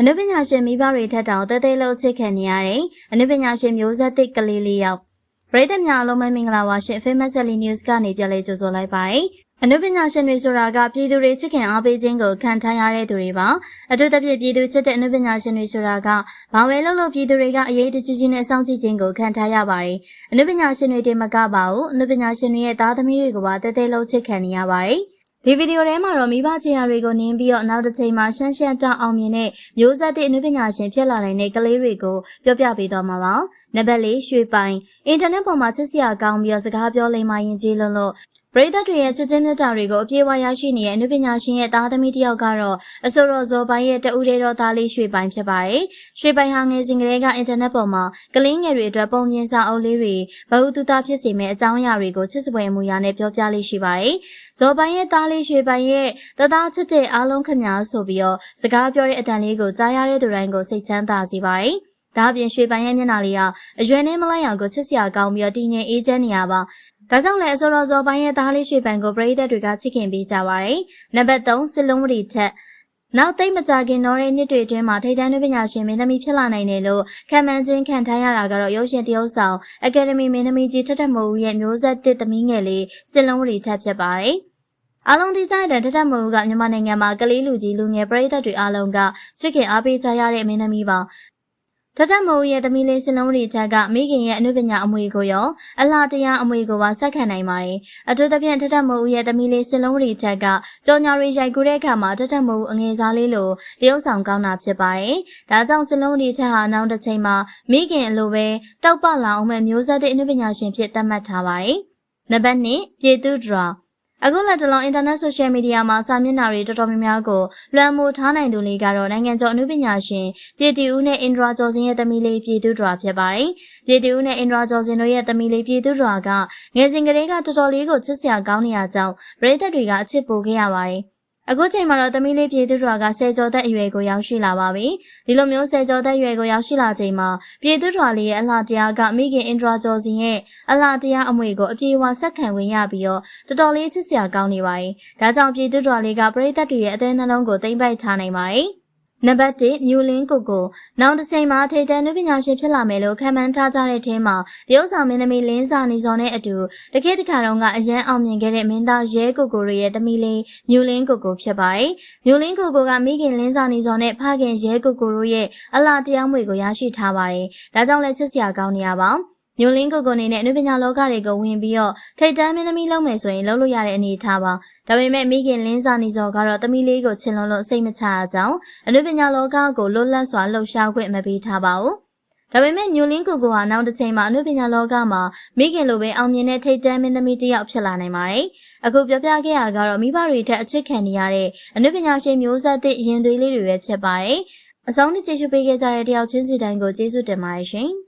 အနုပညာရှင်မိဘတွေထက်တောင်တဲတဲလို့ချစ်ခံနေရတဲ့အနုပညာရှင်မျိုးဆက်သစ်ကလေးလေးယောက်ပရိသတ်များအားလုံးပဲမင်္ဂလာပါရှင် Famous Sally News ကနေပြန်လည်ကြိုဆိုလိုက်ပါတယ်အနုပညာရှင်တွေဆိုတာကပြည်သူတွေချစ်ခင်အားပေးခြင်းကိုခံထားရတဲ့သူတွေပါအထူးသဖြင့်ပြည်သူချစ်တဲ့အနုပညာရှင်တွေဆိုတာကဘာဝဲလို့လို့ပြည်သူတွေကအရေးတကြီးကြီးနဲ့စောင့်ကြည့်ခြင်းကိုခံထားရပါတယ်အနုပညာရှင်တွေတင်မကပါဘူးအနုပညာရှင်တွေရဲ့သားသမီးတွေကိုပါတဲတဲလို့ချစ်ခံနေရပါတယ် ဒီဗီဒီယိုထဲမှာတော့မိဘချေရတွေကိုနင်းပြီးတော့နောက်တစ်ချိန်မှာရှမ်းရှမ်းတောက်အောင်မြင်တဲ့မျိုးဆက်သည့်အနုပညာရှင်ဖြစ်လာနိုင်တဲ့ကလေးတွေကိုပြောပြပေးသွားမှာပါ။နံပါတ်၄ရွှေပိုင်အင်တာနက်ပေါ်မှာချစ်စရာကောင်းပြီးတော့စကားပြောလိမ္မာရင်ကြီးလွန်းလို့ပ ရိသတ်တွေရဲ့ချစ်ချင်းမြတ်တာတွေကိုအပြည့်အဝရရှိနေတဲ့အနုပညာရှင်ရဲ့သားသမီးတစ်ယောက်ကတော့အဆိုတော်ဇော်ပိုင်းရဲ့တဦးတည်းတော်သားလေးရွှေပိုင်ဖြစ်ပါတယ်။ရွှေပိုင်ဟာငယ်စဉ်ကတည်းကအင်တာနက်ပေါ်မှာကလေးငယ်တွေအတွက်ပုံပြင်စာအုပ်လေးတွေဘဟုတုတဖြစ်စေမယ့်အကြောင်းအရာတွေကိုချစ်စပွဲမူရာနဲ့ပြောပြလေးရှိပါတယ်။ဇော်ပိုင်းရဲ့သားလေးရွှေပိုင်ရဲ့တသားချစ်တဲ့အားလုံးခင်များဆိုပြီးတော့စကားပြောတဲ့အတန်လေးကိုကြားရတဲ့သူတိုင်းကိုစိတ်ချမ်းသာစေပါတယ်။ဒါအပြင်ရွှေပိုင်ရဲ့မျက်နှာလေးကအရွယ်နဲ့မလိုက်အောင်ကိုချစ်စရာကောင်းပြီးတော့တည်ငြိမ်အေးချမ်းနေရပါ ဒါကြောင့်လည်းအစောတော်စောပိုင်းရဲ့သားလေးရွှေပန်ကိုပရိသတ်တွေကချစ်ခင်ပေးကြပါတယ်။နံပါတ်3စစ်လုံးဝတီထက်နောက်သိမ့်မကြခင်တော့တဲ့နှစ်တွေအတွင်းမှာထိတ်တန်းပညာရှင်မင်းသမီးဖြစ်လာနိုင်တယ်လို့ခံမှန်းခြင်းခံထားရတာကတော့ရုပ်ရှင်တရုပ်ဆောင်အကယ်ဒမီမင်းသမီးကြီးထက်ထမိုးရဲ့မျိုးဆက်သစ်သမီးငယ်လေးစစ်လုံးဝတီထက်ဖြစ်ပါတယ်။အားလုံးသိကြတဲ့ထထမိုးကမြန်မာနိုင်ငံမှာကလေးလူကြီးလူငယ်ပရိသတ်တွေအားလုံးကချစ်ခင်အားပေးကြရတဲ့မင်းသမီးပါတ ထမိုးရဲ့သမီးလေးစလုံးတွေချက်ကမိခင်ရဲ့အနုပညာအမွေကိုရောအလှတရားအမွေကိုပါဆက်ခံနိုင်ပါတယ်။အထူးသဖြင့်တထမိုးရဲ့သမီးလေးစလုံးတွေချက်ကကြော်ညာရီရိုက်ကူးတဲ့အခါမှာတထမိုးအငယ်စားလေးလိုတရုပ်ဆောင်ကောင်းတာဖြစ်ပါတယ်။ဒါကြောင့်စလုံးတွေချက်ဟာနောက်တစ်ချိန်မှာမိခင်အလိုပဲတောက်ပလာအောင်မဲ့မျိုးဆက်တဲ့အနုပညာရှင်ဖြစ်သတ်မှတ်ထားပါတယ်။နံပါတ်1ပြေသူဒရာ အခုလက်တလုံး internet social media မှာစာမျက်နှာတွေတော်တော်များများကိုလွှမ်းမိုးထားနိုင်သူလေးကတော့နိုင်ငံကျော်အနုပညာရှင်ပြည်တီဦးနဲ့အင်ဒရာကျော်စင်ရဲ့သမီးလေးပြည်သူဒရာဖြစ်ပါတယ်။ပြည်တီဦးနဲ့အင်ဒရာကျော်စင်တို့ရဲ့သမီးလေးပြည်သူဒရာကငယ်စဉ်ကတည်းကတော်တော်လေးကိုချစ်စရာကောင်းနေရကြောင်းပရိသတ်တွေကအချစ်ပိုခဲ့ရပါတယ်။ အခုချိန်မှာတော့သမီးလေးပြည်သူတော်ကဆယ်ကျော်သက်အရွယ်ကိုရောက်ရှိလာပါပြီ။ဒီလိုမျိုးဆယ်ကျော်သက်အရွယ်ကိုရောက်ရှိလာချိန်မှာပြည်သူတော်လေးရဲ့အလှတရားကမိခင်အင်ဒရာကျော်စင်ရဲ့အလှတရားအမွေကိုအပြေအဝဆက်ခံဝင်ရပြီးတော့တော်တော်လေးချစ်စရာကောင်းနေပါတယ်။ဒါကြောင့်ပြည်သူတော်လေးကပရိသတ်တွေရဲ့အသေးနှလုံးကိုသိမ့်ပိုက်ထားနိုင်ပါတယ်။ နံပါတ်1မြူလင်းကိုကိုနောက်တစ်ချိန်မှာထိတ်တန်းနုပညာရှင်ဖြစ်လာမယ်လို့ခံမှန်းထားကြတဲ့ထင်းမှာတရုတ်ဆောင်မင်းသမီးလင်းစာနေစောနဲ့အတူတခေတ်တခါတုန်းကအရန်အောင်မြင်ခဲ့တဲ့မင်းသားရဲကိုကိုရဲ့သမီးလေးမြူလင်းကိုကိုဖြစ်ပါတယ်။မြူလင်းကိုကိုကမိခင်လင်းစာနေစောနဲ့ဖခင်ရဲကိုကိုတို့ရဲ့အလားတရားမွေကိုရရှိထားပါတယ်။ဒါကြောင့်လည်းချစ်စရာကောင်းနေရပါဘူး။ ညိုလင်းကိုကိုနေနဲ့အနုပညာလောကတွေကိုဝင်ပြီးတော့ထိတ်တန်းမင်းသမီးလုံးမယ်ဆိုရင်လုံးလို့ရတဲ့အနေအထားပါဒါပေမဲ့မိခင်လင်းစာနေစောကတော့သမီးလေးကိုချင်လုံးလို့စိတ်မချရကြောင်းအနုပညာလောကကိုလွတ်လပ်စွာလှုပ်ရှားခွင့်မပေးထားပါဘူးဒါပေမဲ့ညိုလင်းကိုကိုဟာနောက်တစ်ချိန်မှာအနုပညာလောကမှာမိခင်လိုပဲအောင်မြင်တဲ့ထိတ်တန်းမင်းသမီးတစ်ယောက်ဖြစ်လာနိုင်ပါတယ်။အခုပြောပြခဲ့ရကတော့မိဘတွေထက်အချစ်ခံနေရတဲ့အနုပညာရှင်မျိုးဆက်သစ်ရင်သွေးလေးတွေပဲဖြစ်ပါတယ်။အဆုံးထိကျေးဇူးပေးခဲ့ကြတဲ့တယောက်ချင်းစီတိုင်းကိုကျေးဇူးတင်ပါတယ်ရှင်။